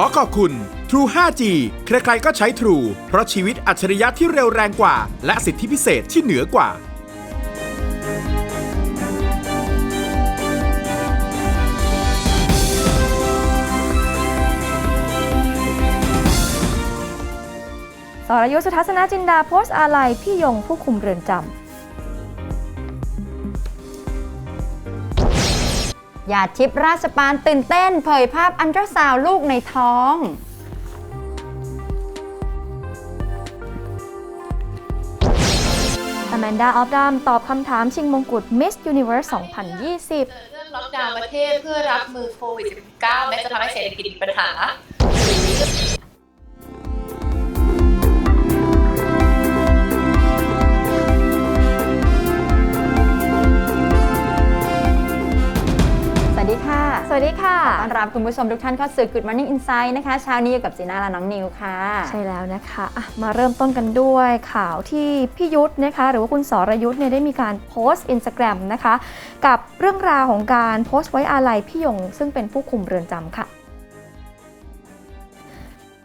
อขอบคุณ True 5G ใครๆก็ใช้ True เพราะชีวิตอัจฉริยะที่เร็วแรงกว่า และสิทธิพิเศษที่เหนือกว่า สรยุทธสุทัศนจินดาโพสต์อาลัยพี่ยงผู้คุมเรือนจำ ยาดทิพย์ราชปานตื่นเต้น เผยภาพอันตราซาวด์ลูกในท้องอแมนดาออฟดัมตอบคำถามชิงมงกุฎ Miss Universe 2020 เรื่องล็อกดาวน์ประเทศเพื่อรับมือโควิด -19 แม้จะทำให้เศรษฐกิจมีปัญหา วัสดีค่ะต้อนรับคุณผู้ชมทุกท่านเข้าสู่ Good Morning Insight นะคะเช้านี้อยู่กับจีน่าและน้องนิวค่ะ ใช่แล้วนะคะอะมาเริ่มต้นกันด้วยข่าวที่พี่ยุทธนะคะ หรือว่าคุณสรยุทธเนี่ยได้มีการโพสต์อินสตาแกรมนะคะ กับเรื่องราวของการโพสต์ไว้อาลัยพี่ยงซึ่งเป็นผู้คุมเรือนจำค่ะ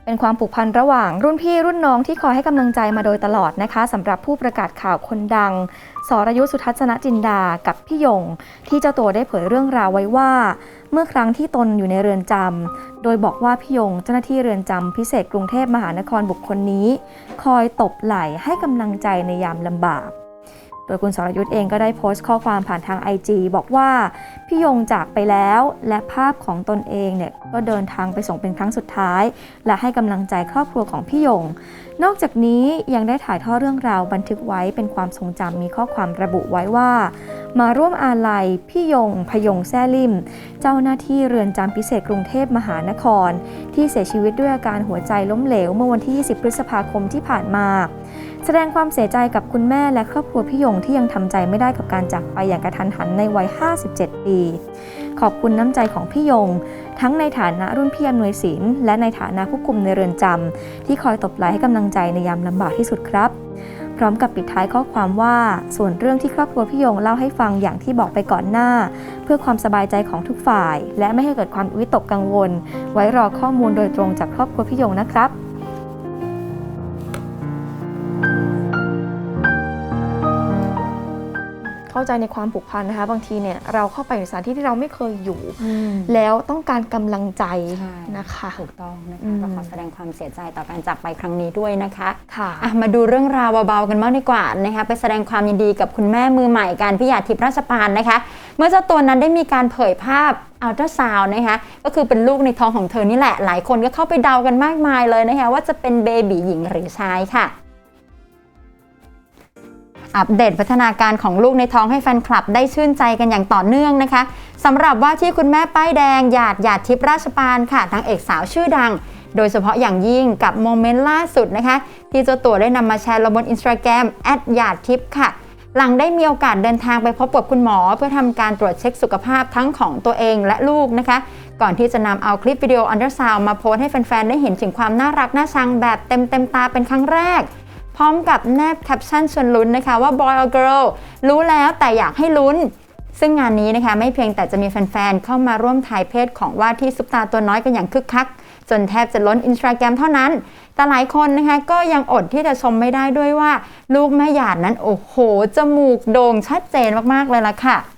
เป็นความผูกพันระหว่างรุ่นพี่รุ่นน้องที่คอยให้กำลังใจมาโดยตลอดนะคะสำหรับผู้ประกาศข่าวคนดัง สรยุทธสุทัศนจินดากับพี่ยง ที่เจ้าตัวได้เผยเรื่องราวไว้ว่า เมื่อครั้งที่ตนอยู่ในเรือนจำโดยบอกว่าพี่ยงเจ้าหน้าที่เรือนจำพิเศษกรุงเทพมหานครบุคคลนี้ คอยตบไหล่ให้กำลังใจในยามลำบาก โดยคุณสรยุทธ์เองก็ได้โพสต์ข้อความผ่านทาง IG บอกว่าพี่ยงจากไปแล้วและภาพของตนเองเนี่ยก็เดินทางไปส่งเป็นครั้งสุดท้าย และให้กำลังใจครอบครัวของพี่ยง นอกจากนี้ยังได้ถ่ายทอดเรื่องราวบันทึกไว้เป็นความทรงจำมีข้อความระบุไว้ว่า มาร่วมอาลัยพี่ยง พยงแซ่ลิม เจ้าหน้าที่เรือนจำพิเศษกรุงเทพมหานคร ที่เสียชีวิตด้วยอาการหัวใจล้มเหลวเมื่อวันที่ 20 พฤษภาคมที่ผ่านมา แสดงความเสียใจกับคุณแม่และครอบครัวพี่ยงที่ยังทำใจไม่ได้กับการจากไปอย่างกระทันหันในวัย 57 ปี ขอบคุณน้ำใจของพี่ยง ทั้งในฐานะรุ่นพี่อำนวยศิลป์และในฐานะผู้คุมในเรือนจำที่คอยตบไหลให้กำลังใจในยามลำบากที่สุดครับ พร้อมกับปิดท้ายข้อความว่า ส่วนเรื่องที่ครอบครัวพี่ยงเล่าให้ฟังอย่างที่บอกไปก่อนหน้า เพื่อความสบายใจของทุกฝ่าย และไม่ให้เกิดความวิตกกังวล ไว้รอข้อมูลโดยตรงจากครอบครัวพี่ยงนะครับ เข้าใจในความผูกพันนะคะ บางทีเนี่ยเราเข้าไปในสถานที่ที่เราไม่เคยอยู่ แล้วต้องการกำลังใจใช่นะคะถูกต้องนะอืคะมก็ขอแสดงความเสียใจต่อการจากไปครั้งนี้ด้วยนะคะค่ะอะมาดูเรื่องราวเบาๆกันบ้างดีกว่านะคะไปแสดงความยินดีกับคุณแม่มือใหม่การพิยาทิพย์ราชปานนะคะ เมื่อเจ้าตัวนั้นได้มีการเผยภาพอัลตราซาวน์นะคะก็คือเป็นลูกในท้องของเธอนี่แหละ หลายคนก็เข้าไปเดากันมากมายเลยนะคะว่าจะเป็นเบบีหญิงหรือชายค่ะ อัปเดตพัฒนาการของลูกในท้องให้แฟนคลับได้ชื่นใจกันอย่างต่อเนื่องนะคะสำหรับว่าที่คุณแม่ป้ายแดงหยาดหยาดทิพย์ราชปานค่ะนางเอกสาวชื่อดัง โดยเฉพาะอย่างยิ่งกับโมเมนต์ล่าสุดนะคะ ที่เจ้าตัวได้นำมาแชร์ลงบนอินสตาแกรมแอดหยาดทิพย์ค่ะ หลังได้มีโอกาสเดินทางไปพบกับคุณหมอ เพื่อทำการตรวจเช็คสุขภาพทั้งของตัวเองและลูกนะคะ ก่อนที่จะนำเอาคลิปวิดีโออันเดอร์ซาวมาโพสให้แฟนๆได้เห็นถึงความน่ารักน่าชังแบบเต็มเต็มๆตาเป็นครั้งแรก พร้อมกับแนบแคปชั่นชวนลุ้นนะคะว่า boy or girl รู้แล้วแต่อยากให้ลุ้น ซึ่งงานนี้นะคะไม่เพียงแต่จะมีแฟนๆ เข้ามาร่วมถ่ายเพศของว่าที่ซุปตาตัวน้อยกันอย่างคึกคัก จนแทบจะล้นอินสตาแกรมเท่านั้น แต่หลายคนนะคะก็ยังอดที่จะชมไม่ได้ด้วยว่า ลูกแม่หยาดนั้นโอ้โหจมูกโด่งชัดเจนมากๆเลยล่ะค่ะ อ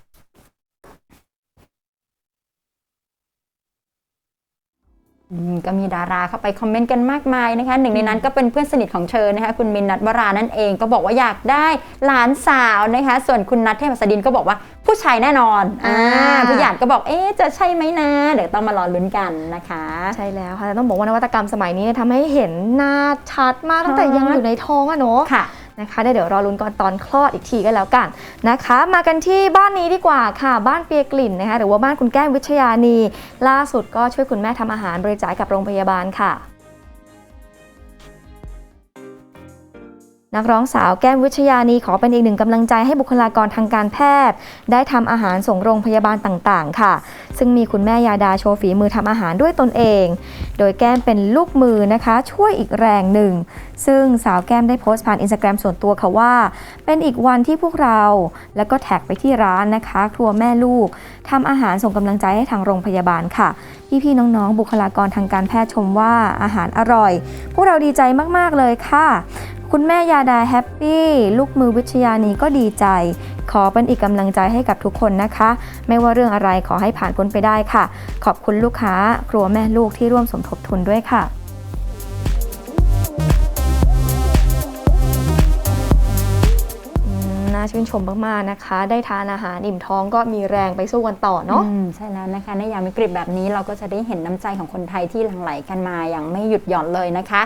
ืม ก็มีดาราเข้าไปคอมเมนต์กันมากมายนะคะหนึ่งในนั้นก็เป็นเพื่อนสนิทของเธอนะคะคุณมินนัทวรานั่นเองก็บอกว่าอยากได้หลานสาวนะคะส่วนคุณนัทเทพหัสดินก็บอกว่าผู้ชายแน่นอนอ่าอ่าผู้หยาดก็บอกเอ๊ะจะใช่ไหมนะเดี๋ยวต้องมารอลุ้นกันนะคะ ใช่แล้วค่ะแต่ต้องบอกว่านวัตกรรมสมัยนี้ทำให้เห็นหน้าชัดมากตั้งแต่ยังอยู่ในท้องอะเนาะค่ะ นะคะได้เดี๋ยวรอลุ้นก่อนตอนคลอดอีกทีก็แล้วกันนะคะ มากันที่บ้านนี้ดีกว่าค่ะ บ้านเปียกลิ่นนะคะหรือว่าบ้านคุณแก้มวิชยานี ล่าสุดก็ช่วยคุณแม่ทำอาหารบริจาคกับโรงพยาบาลค่ะ นักร้องสาวแก้มวิชยานีขอเป็นอีกหนึ่งกำลังใจให้บุคลากรทางการแพทย์ ได้ทำอาหารส่งโรงพยาบาลต่างๆ ค่ะ ซึ่งมีคุณแม่ยาดาโชว์ฝีมือทำอาหารด้วยตนเอง โดยแก้มเป็นลูกมือนะคะ ช่วยอีกแรงหนึ่ง ซึ่งสาวแก้มได้โพสต์ผ่านอินสตาแกรมส่วนตัวค่ะว่า เป็นอีกวันที่พวกเรา แล้วก็แท็กไปที่ร้านนะคะ ครัวแม่ลูกทำอาหารส่งกำลังใจให้ทางโรงพยาบาลค่ะพี่ๆน้องๆบุคลากรทางการแพทย์ชมว่าอาหารอร่อย พวกเราดีใจมากๆเลยค่ะ คุณแม่ยาดาแฮปปี้ลูกมือวิชยานีก็ดีใจ ขอเป็นอีกกำลังใจให้กับทุกคนนะคะ ไม่ว่าเรื่องอะไรขอให้ผ่านพ้นไปได้ค่ะ ขอบคุณลูกค้า ครัวแม่ลูกที่ร่วมสมทบทุนด้วยค่ะอืมน่าชื่นชมมากๆนะคะ ได้ทานอาหารอิ่มท้องก็มีแรงไปสู้กันต่อเนาะอืมใช่แล้วนะคะ ในยามวิกฤตแบบนี้เราก็จะได้เห็นน้ำใจของคนไทยที่หลั่งไหลกันมาอย่างไม่หยุดหย่อนเลยนะคะ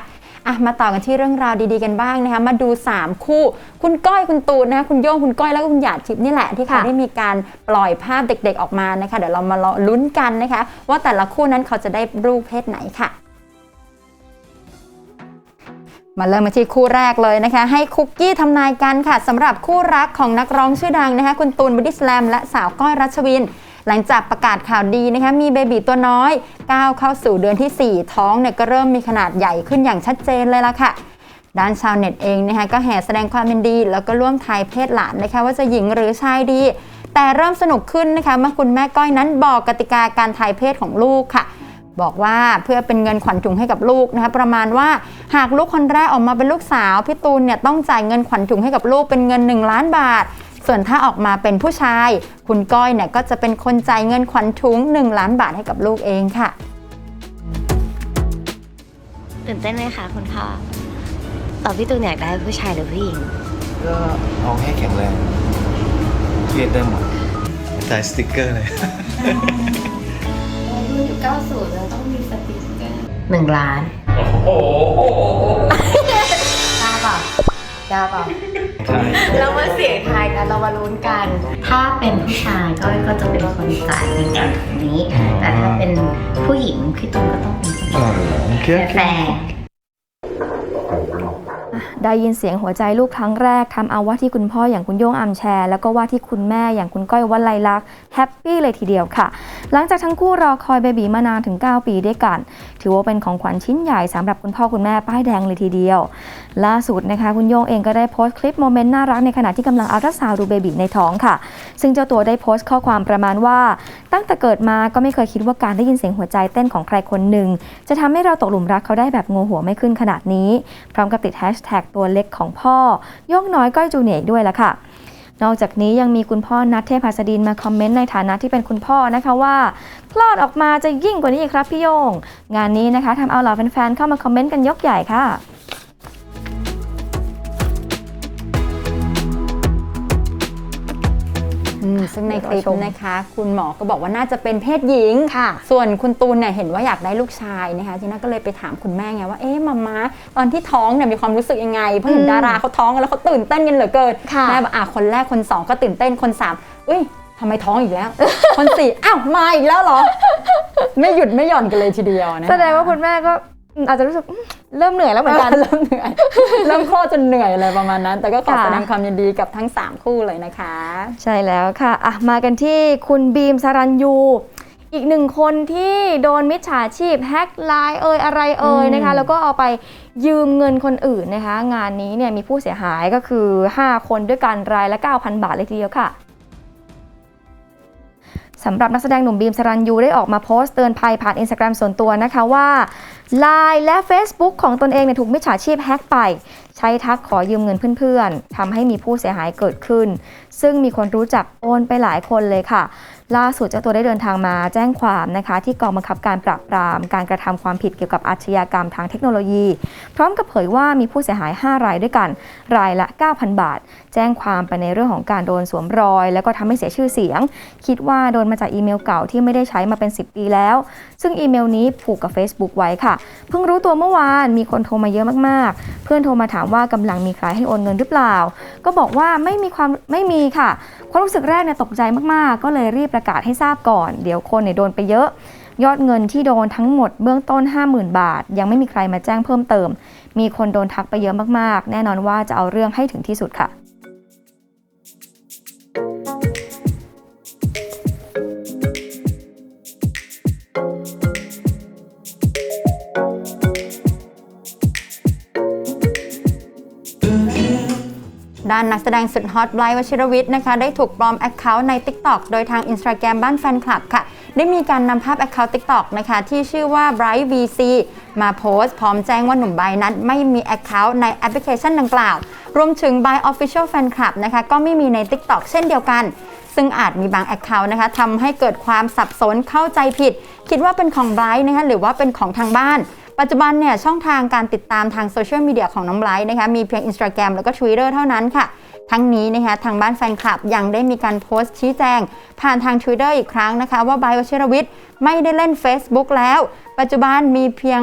อะมาต่อกันที่เรื่องราวดีๆกันบ้างนะคะมาดู 3 คู่ คุณก้อยคุณตูนนะคะคุณโย่งคุณก้อยแล้วก็คุณหยาดทิพย์นี่แหละที่เขาค่ะได้มีการปล่อยภาพเด็กๆออกมานะคะ เดี๋ยวเรามารอลุ้นกันนะคะ ว่าแต่ละคู่นั้นเขาจะได้รูปเพศไหนค่ะมาเริ่มมาที่คู่แรกเลยนะคะ ให้คุกกี้ทำนายกันค่ะสำหรับคู่รักของนักร้องชื่อดังนะคะ คุณตูนบอดี้สแลมและสาวก้อยรัชวิน หลังจากประกาศข่าวดีนะคะมีเบบีตัวน้อยก้าวเข้าสู่เดือนที่ 4 ท้องเนี่ยก็เริ่มมีขนาดใหญ่ขึ้นอย่างชัดเจนเลยละค่ะด้านชาวเน็ตเองนะคะก็แห่แสดงความยินดี แล้วก็ร่วมทายเพศหลานนะคะว่าจะหญิงหรือชายดี แต่เริ่มสนุกขึ้นนะคะเมื่อคุณแม่ก้อยนั้นบอกกติกาการทายเพศของลูกค่ะ บอกว่าเพื่อเป็นเงินขวัญถุงให้กับลูกนะคะประมาณว่าหากลูกคนแรกออกมาเป็นลูกสาวพี่ตูนเนี่ยต้องจ่ายเงินขวัญถุงให้กับลูกเป็นเงิน 1 ล้านบาท ส่วนถ้าออกมาเป็นผู้ชาย คุณก้อยเนี่ยก็จะเป็นคนจ่ายเงินขวัญถุง 1 ล้านบาทให้กับลูกเองค่ะ ตื่นเต้นไหมคะคุณพ่อตอบพี่ตูนอยากได้ผู้ชายหรือผู้หญิง ก็เอาให้แข็งแรงเครียดได้หมดจ่ายสติกเกอร์เลยหนึ่งล้าน โอ้โหกล้าเปล่ากล้าเปล่าใช่เรามาเสียงทายกันเรามาลุ้นกัน ถ้าเป็นผู้ชายก็ก็จะเป็นคนจ่ายเงินจากตรงนี้ แต่ถ้าเป็นผู้หญิงพี่ตูนก็ต้องเป็นคนอ๋อโอเคแฟร์ ได้ยินเสียงหัวใจลูกครั้งแรกทำเอาว่าที่คุณพ่ออย่างคุณโย่งอัมแชร์ แล้วก็ว่าที่คุณแม่อย่างคุณก้อยวัลไลลักษ์แฮปปี้เลยทีเดียวค่ะ หลังจากทั้งคู่รอคอยเบบีมานานถึง 9 ปีด้วยกัน ถือว่าเป็นของขวัญชิ้นใหญ่สำหรับคุณพ่อคุณแม่ป้ายแดงเลยทีเดียว ล่าสุดนะคะคุณโย่งเองก็ได้โพสต์คลิปโมเมนต์น่ารักในขณะที่กำลังอัลตราซาวดูเบบีในท้องค่ะ ซึ่งเจ้าตัวได้โพสต์ข้อความประมาณว่า ตั้งแต่เกิดมาก็ไม่เคยคิดว่าการได้ยินเสียงหัวใจเต้นของใครคนหนึ่งจะทำให้เราตกหลุมรักเขาได้แบบงหัวไม่ขึ้นขนาดนี้ พร้อมกับติดแฮชแท็กตัวเล็กของพ่อย่องน้อยก้อยจูเนียร์อีกด้วยละค่ะ นอกจากนี้ยังมีคุณพ่อนัทเทพหัสดินมาคอมเมนต์ในฐานะที่เป็นคุณพ่อนะคะว่าคลอดออกมาจะยิ่งกว่านี้ครับพี่โยง งานนี้นะคะทำเอาเหล่าแฟนๆเข้ามาคอมเมนต์กันยกใหญ่ค่ะ อืมซึ่งในคลิปเดี๋ยวเราชมนะคะ คุณหมอก็บอกว่าน่าจะเป็นเพศหญิง ค่ะ ส่วนคุณตูนเนี่ยเห็นว่าอยากได้ลูกชายนะคะทีน่าก็เลยไปถามคุณแม่ไงว่าเอ๊ะมาม่าตอนที่ท้องเนี่ยมีความรู้สึกยังไง เพราะเห็นอืมดาราเขาท้องกันแล้วเขาตื่นเต้นกันเหลือเกินค่ะแม่บอกอะคนแรกคนสองก็ตื่นเต้นคนสามอุ้ยทำไมท้องอีกแล้ว คนสี่อ้าวมาอีกแล้วเหรอ ไม่หยุดไม่หย่อนกันเลยทีเดียวนะแสดงว่าคุณแม่ก็ อืมอาจจะรู้สึกอืมเริ่มเหนื่อยแล้วเหมือนกัน เริ่มเหนื่อย เริ่มคลอดจนเหนื่อยอะไรประมาณนั้น แต่ก็ขอค่ะแสดงความยินดีกับทั้งสามคู่เลยนะคะ ใช่แล้วค่ะอะมากันที่คุณบีมสรัญยู อีกหนึ่งคนที่โดนมิจฉาชีพแฮ็กไลน์เอ่ยอะไรเอ่ยนะคะ แล้วก็เอาไปยืมเงินคนอื่นนะคะ งานนี้เนี่ยมีผู้เสียหายก็คือ 5 คนด้วยกันรายละ 9,000 บาทเลยทีเดียวค่ะ สำหรับนักแสดงหนุ่มบีมสรัญยูได้ออกมาโพสต์เตือนภัยผ่านอินสตาแกรมส่วนตัวนะคะว่า Line และ Facebook ของตนเองเนี่ยถูกมิจฉาชีพแฮ็กไป ใช้ทักขอยืมเงินเพื่อนๆทำให้มีผู้เสียหายเกิดขึ้น ซึ่งมีคนรู้จักโอนไปหลายคนเลยค่ะ ล่าสุดเจ้าตัวได้เดินทางมาแจ้งความนะคะ ที่กองบังคับการปราบปราม การกระทำความผิดเกี่ยวกับอาชญากรรมทางเทคโนโลยี พร้อมกับเผยว่ามีผู้เสียหาย 5 รายด้วยกัน รายละ 9,000 บาทแจ้งความไปในเรื่องของการโดนสวมรอย แล้วก็ทำให้เสียชื่อเสียง คิดว่าโดนมาจากอีเมลเก่าที่ไม่ได้ใช้มาเป็น 10 ปีแล้ว ซึ่งอีเมลนี้ผูกกับ Facebook ไว้ค่ะ เพิ่งรู้ตัวเมื่อวานมีคนโทรมาเยอะมากๆ เพื่อนโทรมาถามว่ากำลังมีใครให้โอนเงินหรือเปล่า ก็บอกว่าไม่มีความไม่มีค่ะความรู้สึกแรกเนี่ยตกใจมากๆ ก็เลยรีบประกาศให้ทราบก่อน เดี๋ยวคนเนี่ยโดนไปเยอะยอดเงินที่โดนทั้งหมดเบื้องต้น 50,000 บาท ยังไม่มีใครมาแจ้งเพิ่มเติม มีคนโดนทักไปเยอะมากๆ แน่นอนว่าจะเอาเรื่องให้ถึงที่สุดค่ะ ด้านนักแสดงสุดฮอตไบรท์วชิรวิทย์นะคะ ได้ถูกปลอมแอคเคาท์ใน TikTok โดยทาง Instagram บ้านแฟนคลับค่ะ ได้มีการนำภาพแอคเคาท์ TikTok นะคะ ที่ชื่อว่า Bright VC มาโพสต์พร้อมแจ้งว่าหนุ่มไบรท์นั้นไม่มีแอคเคาท์ในแอปพลิเคชันดังกล่าว รวมถึง Bright Official Fan Club นะคะก็ไม่มีใน TikTok เช่นเดียวกัน ซึ่งอาจมีบาง Account นะคะทำให้เกิดความสับสนเข้าใจผิด คิดว่าเป็นของไบรท์นะคะหรือว่าเป็นของทางบ้าน ปัจจุบันเนี่ยช่องทางการติดตามทางโซเชียลมีเดียของน้องไบรท์นะคะมีเพียง Instagram แล้วก็ Twitter เท่านั้นค่ะ ทั้งนี้นะคะทางบ้านแฟนคลับยังได้มีการโพสต์ชี้แจง ผ่านทาง Twitter อีกครั้งนะคะ ว่าไบรท์วชิรวิทย์ไม่ได้เล่น Facebook แล้ว ปัจจุบันมีเพียง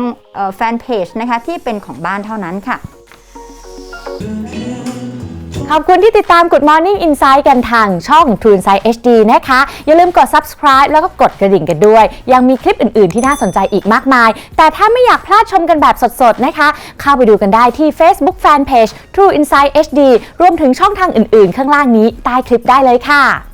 แฟนเพจนะคะที่เป็นของบ้านเท่านั้นค่ะ ขอบคุณที่ติดตาม Good Morning Insight กันทางช่อง True Insight HD นะคะ อย่าลืมกด subscribe แล้วก็กดกระดิ่งกันด้วย ยังมีคลิปอื่น ๆ ที่น่าสนใจอีกมากมาย แต่ถ้าไม่อยากพลาดชมกันแบบสด ๆ นะคะ เข้าไปดูกันได้ที่ Facebook Fanpage True Insight HD รวมถึงช่องทางอื่น ๆ ข้างล่างนี้ใต้คลิปได้เลยค่ะ